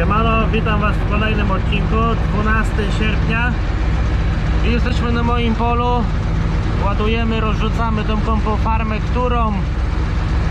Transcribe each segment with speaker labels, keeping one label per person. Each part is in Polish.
Speaker 1: Siemano, witam Was w kolejnym odcinku 12 sierpnia. Jesteśmy na moim polu Ładujemy, rozrzucamy tą kompofarmę, którą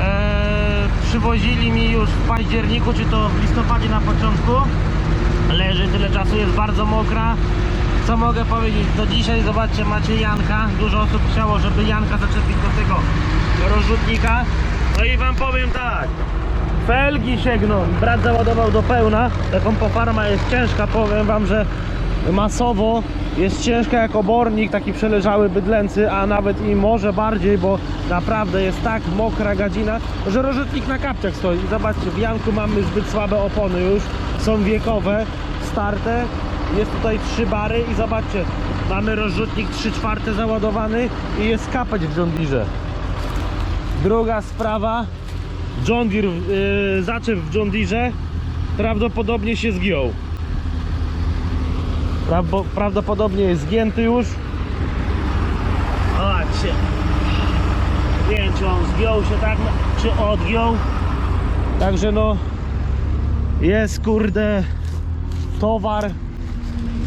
Speaker 1: e, przywozili mi już w październiku, czy to w listopadzie na początku. Leży tyle czasu, jest bardzo mokra. Co mogę powiedzieć? Do dzisiaj zobaczcie, macie Janka. Dużo osób chciało, żeby Janka zaczepić do tego rozrzutnika. No i Wam powiem tak Felgi sięgną, brat załadował do pełna. Taką pofarma jest ciężka, powiem wam, że masowo jest ciężka jak obornik, taki przeleżały bydlęcy, a nawet i może bardziej, bo naprawdę jest tak mokra gadzina, że rożetnik na kapciach stoi. Zobaczcie, w Janku mamy zbyt słabe opony już, są wiekowe, starte, jest tutaj trzy bary i zobaczcie, mamy rozrzutnik 3 czwarte załadowany i jest kapeć w Deere. Druga sprawa, John Deere, yy, zaczep w John Deere prawdopodobnie się zgiął. Prawdo, prawdopodobnie jest zgięty już. Zobaczcie. Nie wiem, czy on zgiął się tak, czy odgiął. Także no, jest kurde towar.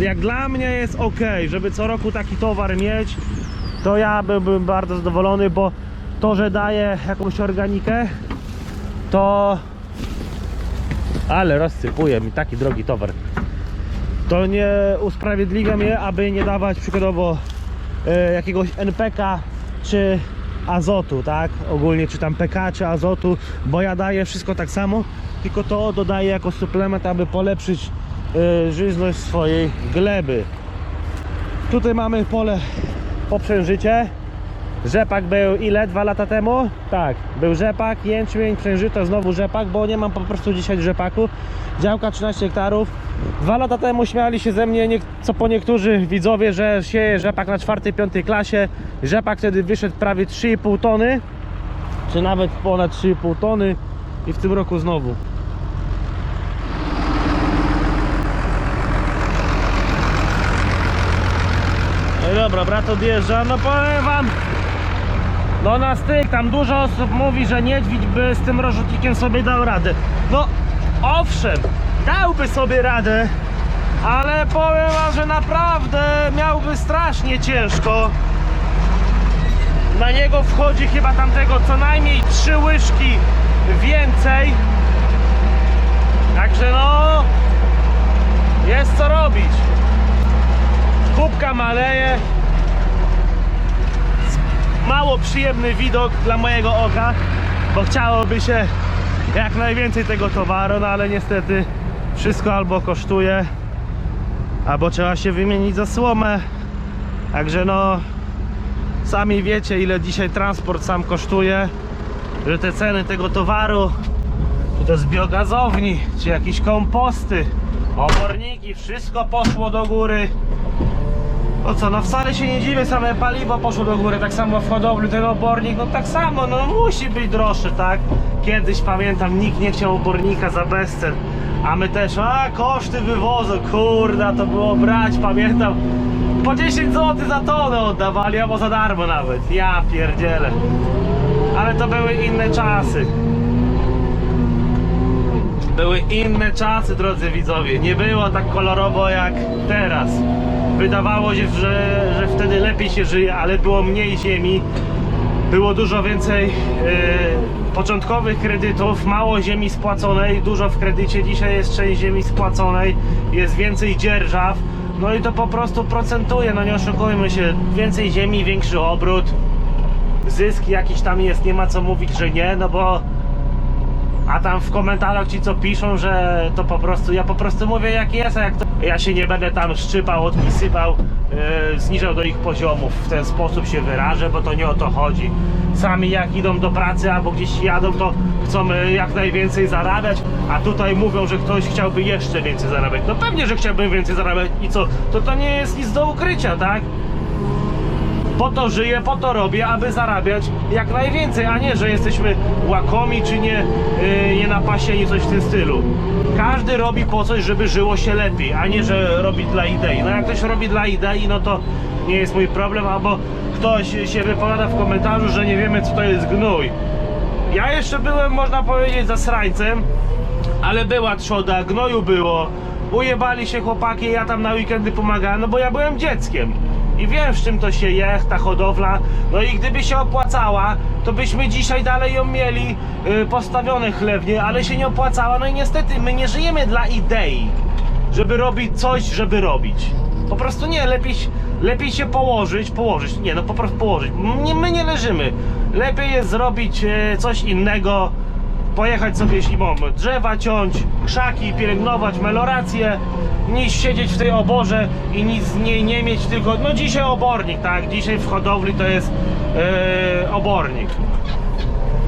Speaker 1: Jak dla mnie jest ok, żeby co roku taki towar mieć, to ja byłbym bardzo zadowolony, bo to, że daje jakąś organikę, to ale rozsypuje mi taki drogi towar to nie usprawiedliwia mnie, aby nie dawać przykładowo e, jakiegoś NPK czy azotu, tak? Ogólnie czy tam PK czy azotu, bo ja daję wszystko tak samo, tylko to dodaję jako suplement, aby polepszyć e, żyzność swojej gleby. Tutaj mamy pole poprzężycie. Rzepak był ile? Dwa lata temu? Tak, był rzepak, jęczmień, przężyto, znowu rzepak, bo nie mam po prostu dzisiaj rzepaku. Działka 13 hektarów. Dwa lata temu śmiali się ze mnie, nie, co po niektórzy widzowie, że sieje rzepak na 4-5 klasie. Rzepak wtedy wyszedł prawie 3,5 tony, czy nawet ponad 3,5 tony i w tym roku znowu. No i dobra, brat odjeżdża, no powiem wam, no na styk, tam dużo osób mówi, że niedźwiedź by z tym rozrzutnikiem sobie dał radę. No owszem, dałby sobie radę, ale powiem wam, że naprawdę miałby strasznie ciężko. Na niego wchodzi chyba tamtego co najmniej trzy łyżki więcej. Także no, jest co robić. Kubka maleje, mało przyjemny widok dla mojego oka, bo chciałoby się jak najwięcej tego towaru, no ale niestety wszystko albo kosztuje, albo trzeba się wymienić za słomę. Także no, sami wiecie ile dzisiaj transport sam kosztuje, że te ceny tego towaru, czy to z biogazowni, czy jakieś komposty, oborniki, wszystko poszło do góry. No co, no wcale się nie dziwię, same paliwo poszło do góry, tak samo w hodowli ten obornik, no tak samo, no musi być droższy, tak? Kiedyś pamiętam, nikt nie chciał obornika za bezcen, a my też, a koszty wywozu, kurda, to było brać, pamiętam, po 10 zł za tonę oddawali, albo za darmo nawet, ja pierdzielę. Ale to były inne czasy. Były inne czasy, drodzy widzowie. Nie było tak kolorowo jak teraz. Wydawało się, że, że wtedy lepiej się żyje, ale było mniej ziemi. Było dużo więcej e, początkowych kredytów, mało ziemi spłaconej, dużo w kredycie. Dzisiaj jest część ziemi spłaconej, jest więcej dzierżaw. No i to po prostu procentuje, no nie oszukujmy się. Więcej ziemi, większy obrót. Zysk jakiś tam jest, nie ma co mówić, że nie, no bo a tam w komentarzach ci co piszą, że to po prostu, ja po prostu mówię jak jest, a jak to ja się nie będę tam szczypał, odpisywał, yy, zniżał do ich poziomów, w ten sposób się wyrażę, bo to nie o to chodzi. Sami jak idą do pracy albo gdzieś jadą, to chcą y, jak najwięcej zarabiać, a tutaj mówią, że ktoś chciałby jeszcze więcej zarabiać. No pewnie, że chciałbym więcej zarabiać i co? To to nie jest nic do ukrycia, tak? Po to żyję, po to robię, aby zarabiać jak najwięcej, a nie, że jesteśmy łakomi czy nie, yy, nie napasieni coś w tym stylu. Każdy robi po coś, żeby żyło się lepiej, a nie, że robi dla idei. No jak ktoś robi dla idei, no to nie jest mój problem, albo ktoś się wypowiada w komentarzu, że nie wiemy co to jest gnój. Ja jeszcze byłem, można powiedzieć, zasrańcem, Ale była trzoda, gnoju było. Ujebali się chłopaki, ja tam na weekendy pomagałem, no bo ja byłem dzieckiem. I wiem, z czym to się je, ta hodowla. No i gdyby się opłacała, to byśmy dzisiaj dalej ją mieli y, postawione chlewnie, ale się nie opłacała. No i niestety my nie żyjemy dla idei, żeby robić coś, żeby robić. Po prostu nie, lepiej, lepiej się położyć, położyć, nie no po prostu położyć. Nie, my nie leżymy. Lepiej jest zrobić e, coś innego, pojechać sobie zimą, drzewa ciąć, krzaki, pielęgnować, melorację, niż siedzieć w tej oborze i nic z niej nie mieć, tylko no dzisiaj obornik, tak, dzisiaj w hodowli to jest e, obornik,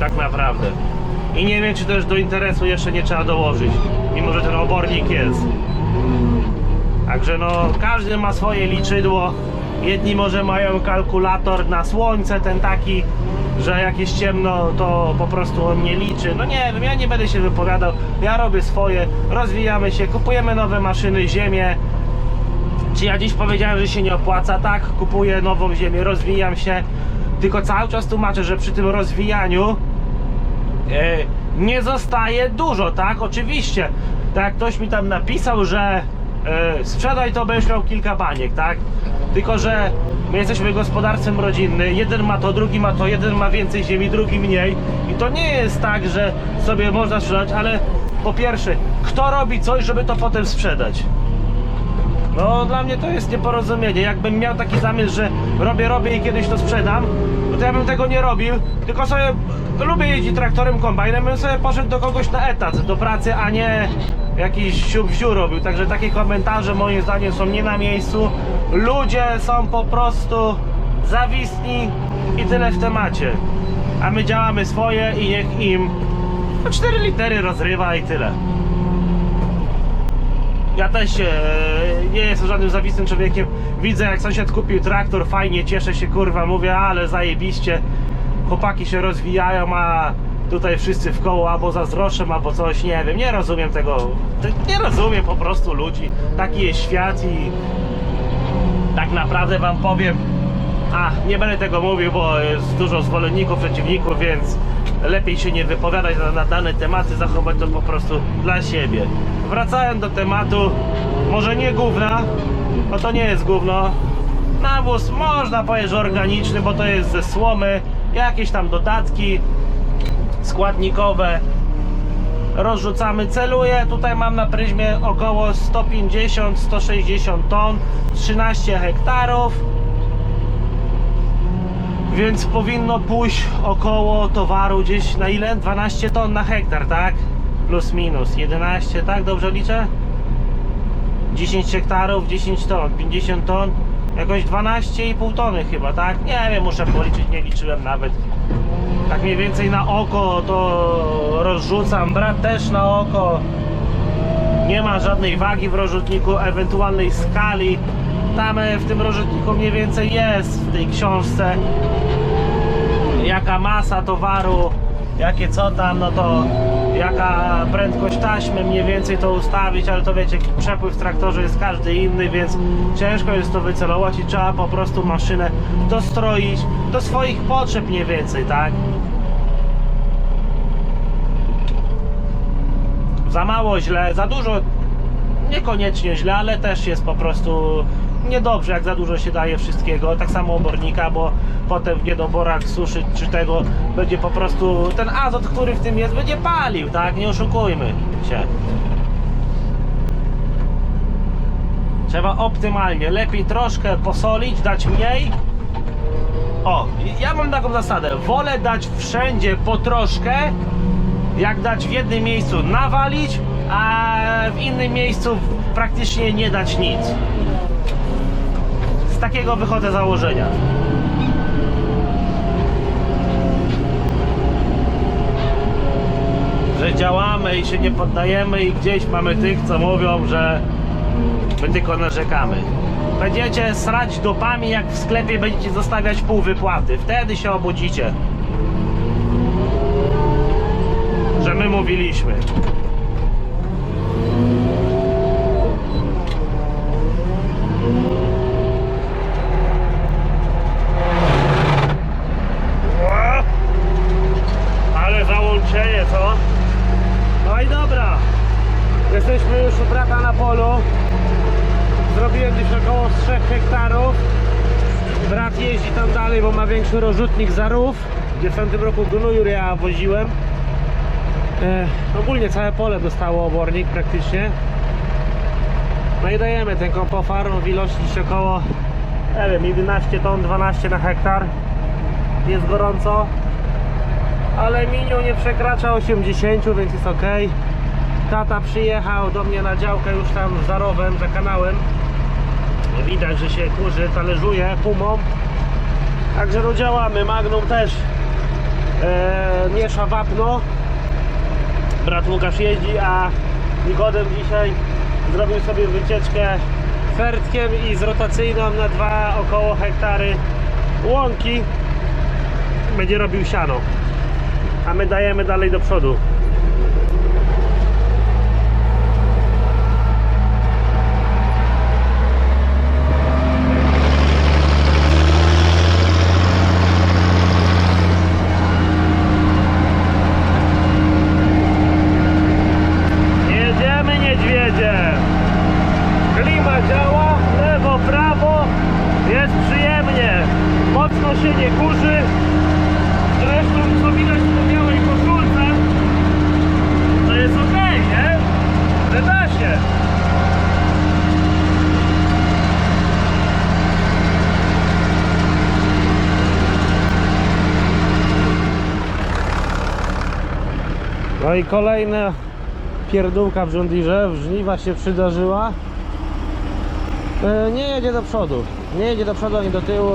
Speaker 1: tak naprawdę. I nie wiem, czy też do interesu jeszcze nie trzeba dołożyć, mimo że ten obornik jest. Także no, każdy ma swoje liczydło. Jedni może mają kalkulator na słońce, ten taki, że jak jest ciemno, to po prostu on nie liczy. No nie wiem, ja nie będę się wypowiadał. Ja robię swoje, rozwijamy się, kupujemy nowe maszyny, ziemię. Czy ja dziś powiedziałem, że się nie opłaca? Tak, kupuję nową ziemię, rozwijam się. Tylko cały czas tłumaczę, że przy tym rozwijaniu e, nie zostaje dużo, tak? Oczywiście. Tak ktoś mi tam napisał, że e, sprzedaj to, będziesz miał kilka baniek, tak? Tylko, że my jesteśmy gospodarstwem rodzinnym, jeden ma to, drugi ma to, jeden ma więcej ziemi, drugi mniej. I to nie jest tak, że sobie można sprzedać, ale po pierwsze, kto robi coś, żeby to potem sprzedać? No dla mnie to jest nieporozumienie. Jakbym miał taki zamysł, że robię, robię i kiedyś to sprzedam, no to ja bym tego nie robił, tylko sobie lubię jeździć traktorem, kombajnem, bym sobie poszedł do kogoś na etat, do pracy, a nie jakiś siup wziu robił. Także takie komentarze moim zdaniem są nie na miejscu. Ludzie są po prostu zawistni i tyle w temacie. A my działamy swoje i niech im no, cztery litery rozrywa i tyle. Ja też e, nie jestem żadnym zawistym człowiekiem. Widzę jak sąsiad kupił traktor, fajnie, cieszę się, kurwa, mówię, ale zajebiście. Chłopaki się rozwijają, a tutaj wszyscy w koło albo zazdroszczą, albo coś, nie wiem, nie rozumiem tego. Nie rozumiem po prostu ludzi. Taki jest świat i tak naprawdę wam powiem, a nie będę tego mówił, bo jest dużo zwolenników, przeciwników, więc lepiej się nie wypowiadać na, na dane tematy, zachować to po prostu dla siebie. Wracając do tematu, może nie gówna, bo to nie jest gówno. Nawóz można powiedzieć, organiczny, bo to jest ze słomy, jakieś tam dodatki składnikowe. Rozrzucamy, celuję, tutaj mam na pryzmie około 150-160 ton, 13 hektarów więc powinno pójść około towaru gdzieś na ile? 12 ton na hektar, tak? Plus minus 11, tak? Dobrze liczę? 10 hektarów, 10 ton, 50 ton, jakoś 12,5 tony chyba, tak? Nie wiem, muszę policzyć, nie liczyłem nawet. Tak mniej więcej na oko to rozrzucam, brat też na oko. Nie ma żadnej wagi w rozrzutniku, ewentualnej skali. Tam e, w tym rozrzutniku mniej więcej jest w tej książce jaka masa towaru, jakie co tam, no to jaka prędkość taśmy, mniej więcej to ustawić, ale to wiecie, przepływ w traktorze jest każdy inny, więc ciężko jest to wycelować i trzeba po prostu maszynę dostroić do swoich potrzeb mniej więcej, tak? Za mało źle, za dużo niekoniecznie źle, ale też jest po prostu niedobrze, jak za dużo się daje wszystkiego. Tak samo obornika, bo potem w niedoborach suszy czy tego będzie po prostu ten azot, który w tym jest, będzie palił, tak? Nie oszukujmy się. Trzeba optymalnie, lepiej troszkę posolić, dać mniej. O, ja mam taką zasadę. Wolę dać wszędzie po troszkę, jak dać w jednym miejscu nawalić, a w innym miejscu praktycznie nie dać nic. Takiego wychodzę założenia. Że działamy i się nie poddajemy i gdzieś mamy tych, co mówią, że my tylko narzekamy. Będziecie srać dupami, jak w sklepie będziecie zostawiać pół wypłaty. Wtedy się obudzicie. Że my mówiliśmy. O! Ale załączenie, co? No i dobra. Jesteśmy już u brata na polu. Zrobiłem gdzieś około z 3 hektarów. Brat jeździ tam dalej, bo ma większy rozrzutnik za rów, gdzie w tamtym roku gnoju ja woziłem. E, ogólnie całe pole dostało obornik praktycznie. No i dajemy ten kompofar w ilości około nie wiem, 11 ton, 12 na hektar. Jest gorąco, ale miniu nie przekracza 80, więc jest ok. Tata przyjechał do mnie na działkę już tam za rowem, za kanałem. Widać, że się kurzy, talerzuje pumą. Także no działamy. Magnum też e, miesza wapno. Brat Łukasz jeździ, a Nikodem dzisiaj zrobił sobie wycieczkę fertkiem i z rotacyjną na dwa około hektary łąki. Będzie robił siano. A my dajemy dalej do przodu. Jedziemy niedźwiedzie. Klima działa, lewo, prawo, jest przyjemnie. Mocno się nie kurzy. Zresztą co widać po białej koszulce, to jest ok, nie? Że da się. No i kolejna pierdółka w żądlirze, żniwa się przydarzyła. E, Nie jedzie do przodu, nie jedzie do przodu ani do tyłu.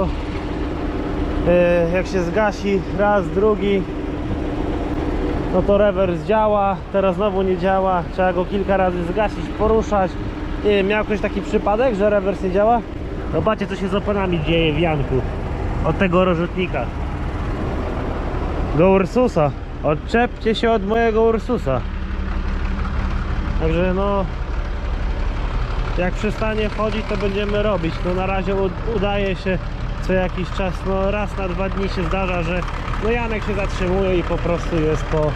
Speaker 1: E, Jak się zgasi raz, drugi, no to rewers działa, teraz znowu nie działa, trzeba go kilka razy zgasić, poruszać. Nie wiem, miał ktoś taki przypadek, że rewers nie działa? Zobaczcie co się z oponami dzieje w Janku od tego rozrzutnika. Do Ursusa. Odczepcie się od mojego Ursusa. Także no jak przestanie chodzić to będziemy robić. No na razie udaje się co jakiś czas, no raz na dwa dni się zdarza, że no Janek się zatrzymuje i po prostu jest po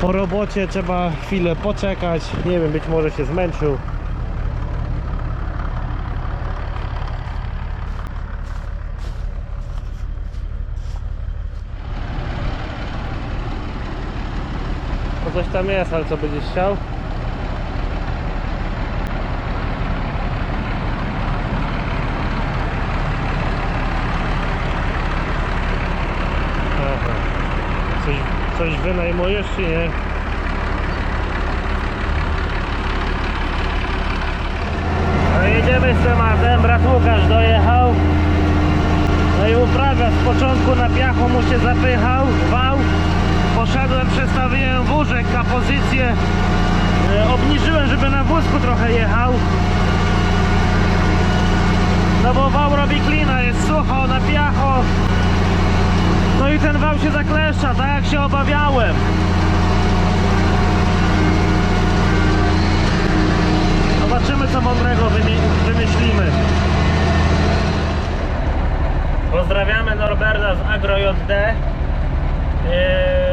Speaker 1: po robocie trzeba chwilę poczekać. Nie wiem, być może się zmęczył. Tam jest, ale co będziesz chciał? Coś, coś wynajmujesz czy nie? No jedziemy z tematem, brat Łukasz dojechał. No i uprawia, z początku na piachu mu się zapychał, wał. Poszedłem, przestawiłem wózek, a pozycję e, obniżyłem, żeby na wózku trochę jechał. No bo wał robi klina, jest sucho, na piacho. No i ten wał się zakleszcza, tak jak się obawiałem. Zobaczymy co mądrego wymyślimy. Pozdrawiamy Norberta z AgroJD. Yy,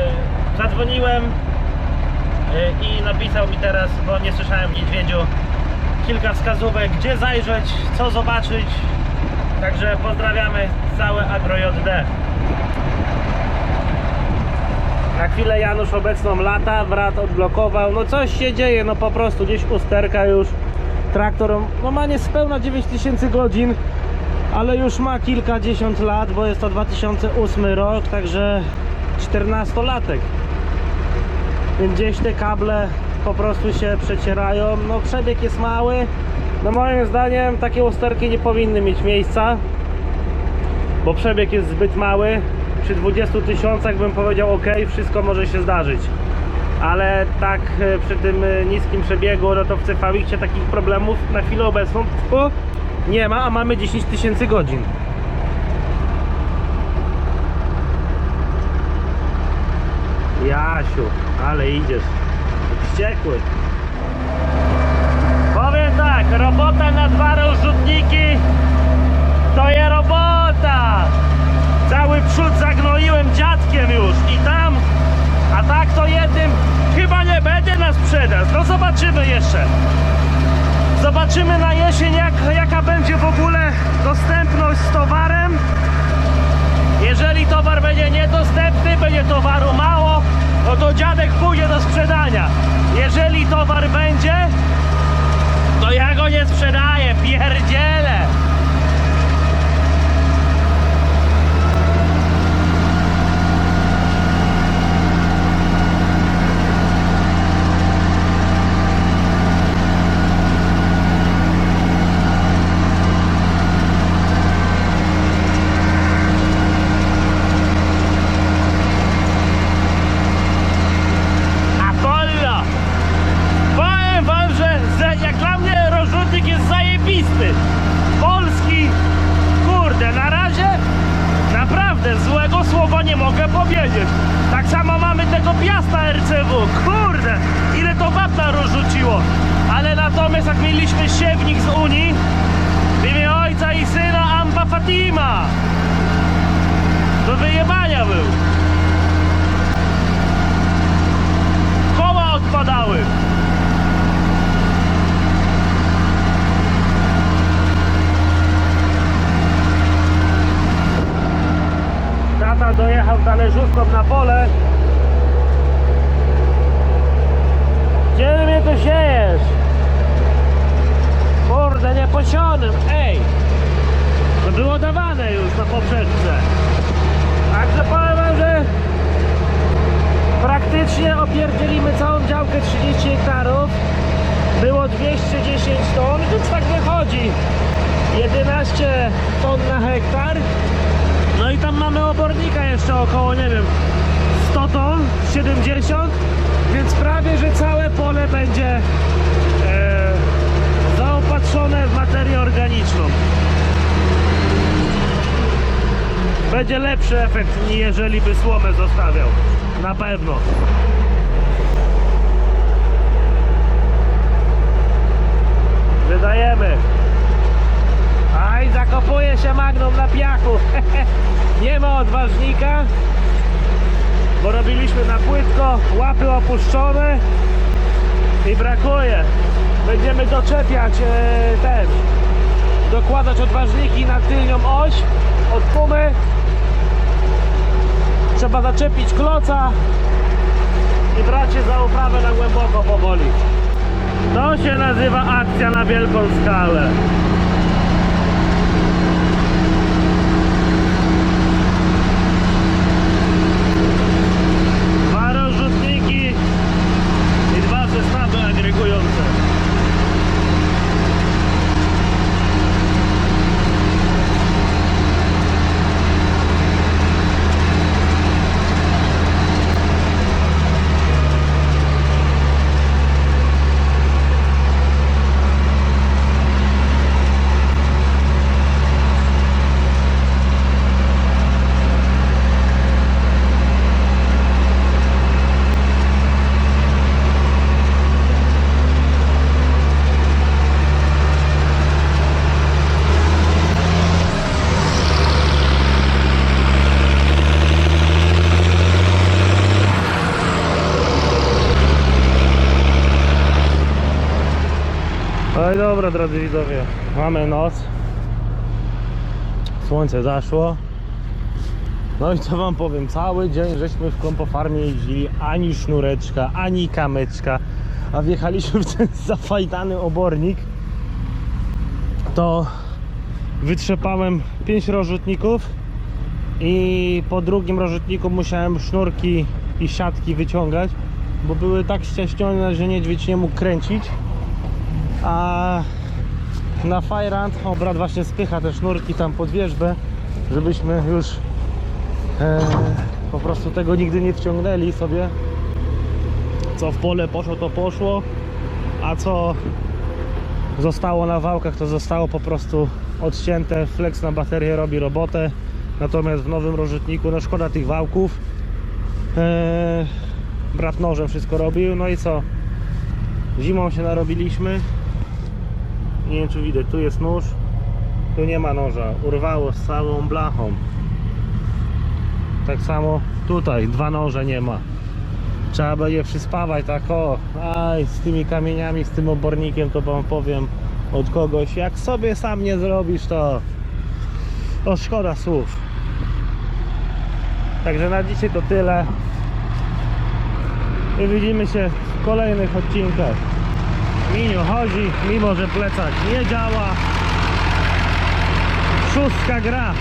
Speaker 1: zadzwoniłem yy, i napisał mi teraz, bo nie słyszałem niedźwiedziu, kilka wskazówek, gdzie zajrzeć, co zobaczyć. Także pozdrawiamy całe AgroJD. Na chwilę Janusz obecną lata, brat odblokował, no coś się dzieje, no po prostu gdzieś usterka już. Traktor no ma niespełna 9000 godzin, ale już ma kilkadziesiąt lat, bo jest to 2008 rok, także 14-latek. Gdzieś te kable po prostu się przecierają. No przebieg jest mały. No moim zdaniem takie usterki nie powinny mieć miejsca, bo przebieg jest zbyt mały. Przy 20 tysiącach bym powiedział ok, wszystko może się zdarzyć. Ale tak e, przy tym e, niskim przebiegu, no to w CV takich problemów na chwilę obecną nie ma, a mamy 10 tysięcy godzin. Jasiu, ale idziesz. Wściekły. Powiem tak, robota na dwa rozrzutniki to jest robota. Cały przód zagnoiłem dziadkiem już i tam, a tak to jednym chyba nie będzie nas sprzedaż. No zobaczymy jeszcze. Zobaczymy na jesień, jak, jaka będzie w ogóle dostępność z towarem. Jeżeli towar będzie niedostępny, będzie towaru mało, no to dziadek pójdzie do sprzedania. Jeżeli towar będzie, to ja go nie sprzedaję, pierdzielę. Apollo! Powiem wam, że ze- jak dla mnie rozrzutnik jest zajebisty. Polski, kurde, na razie naprawdę złego słowa nie mogę powiedzieć. Tak samo Piasta RCW. Kurde, ile to wapna rozrzuciło. Ale natomiast jak mieliśmy siewnik z Unii, w imię ojca i syna Amba Fatima. Do wyjebania był. Koła odpadały. Tata dojechał talerzówką na pole. Gdzie mnie tu siejesz? Kurde, nieposionym, ej! To było dawane już na poprzedce. Także powiem wam, że praktycznie opierdzielimy całą działkę 30 hektarów. Było 210 ton, więc tak wychodzi. 11 ton na hektar. No i tam mamy obornika jeszcze około, nie wiem, 100 ton, 70, więc prawie, że całe pole będzie e, zaopatrzone w materię organiczną. Będzie lepszy efekt, niż jeżeli by słomę zostawiał. Na pewno. Wydajemy. Aj, zakopuje się Magnum na piachu. Nie ma odważnika, bo robiliśmy na płytko, łapy opuszczone i brakuje. Będziemy doczepiać e, ten, dokładać odważniki na tylnią oś od pumy. Trzeba zaczepić kloca i brać się za uprawę na głęboko powoli. To się nazywa akcja na wielką skalę. Dwa rozrzutniki i dwa zestawy agregujące. No i dobra, drodzy widzowie, mamy noc. Słońce zaszło. No i co wam powiem, cały dzień żeśmy w kompofarmie jeździli, ani sznureczka, ani kamyczka, a wjechaliśmy w ten zafajtany obornik. To wytrzepałem 5 rozrzutników i po drugim rozrzutniku musiałem sznurki i siatki wyciągać, bo były tak ścieśnione, że niedźwiedź nie mógł kręcić a na Fajrant o brat właśnie spycha te sznurki tam pod wierzbę, żebyśmy już e, po prostu tego nigdy nie wciągnęli sobie. Co w pole poszło, to poszło, a co zostało na wałkach, to zostało po prostu odcięte. Flex na baterię robi robotę, natomiast w nowym rozrzutniku, no szkoda tych wałków. E, brat nożem wszystko robił, no i co? Zimą się narobiliśmy. Nie wiem czy widać, tu jest nóż, tu nie ma noża. Urwało z całą blachą. Tak samo tutaj, dwa noże nie ma. Trzeba będzie przyspawać tak o, aj z tymi kamieniami, z tym obornikiem to wam powiem od kogoś. Jak sobie sam nie zrobisz to o szkoda słów. Także na dzisiaj to tyle. I widzimy się w kolejnych odcinkach. Miniu chodzi, mimo że plecak nie działa. Szóstka gra.